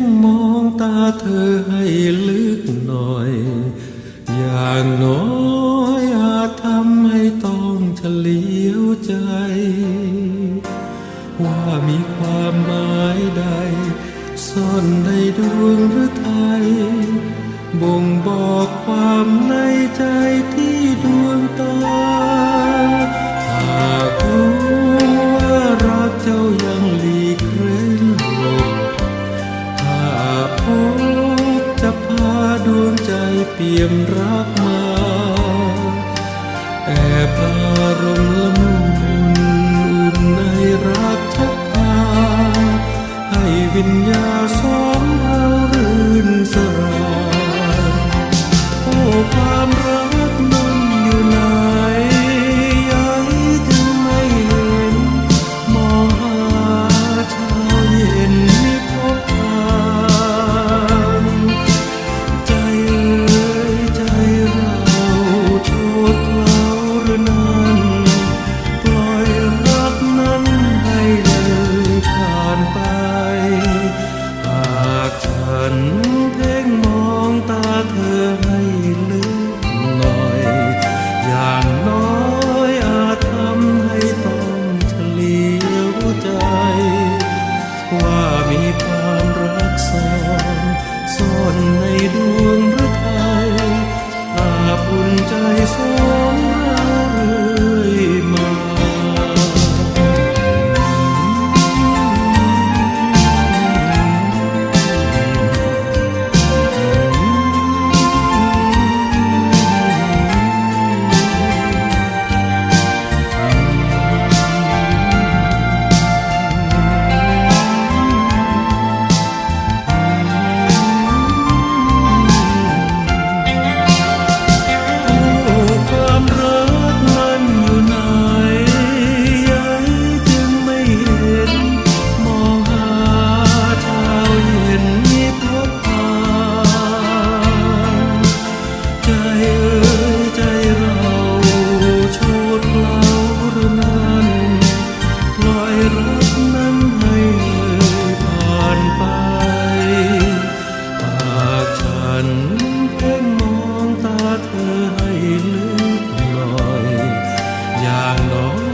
งมองตาเธอให้ลึกหน่อย อย่างน้อยอาจทำให้ต้องเฉลียวใจ ว่ามีความหมายใด ซ่อนในดวงหรือไทยบ่งบอกความในใจที่ วงใจเปี่ยมรักมาแอบอารมณ์ละมุนอุ่นในรักทักพาให้วิญญาณ ความรักซ่อนซ่อนในดวงฤทัยอาบอุ่นใจซ่อน No.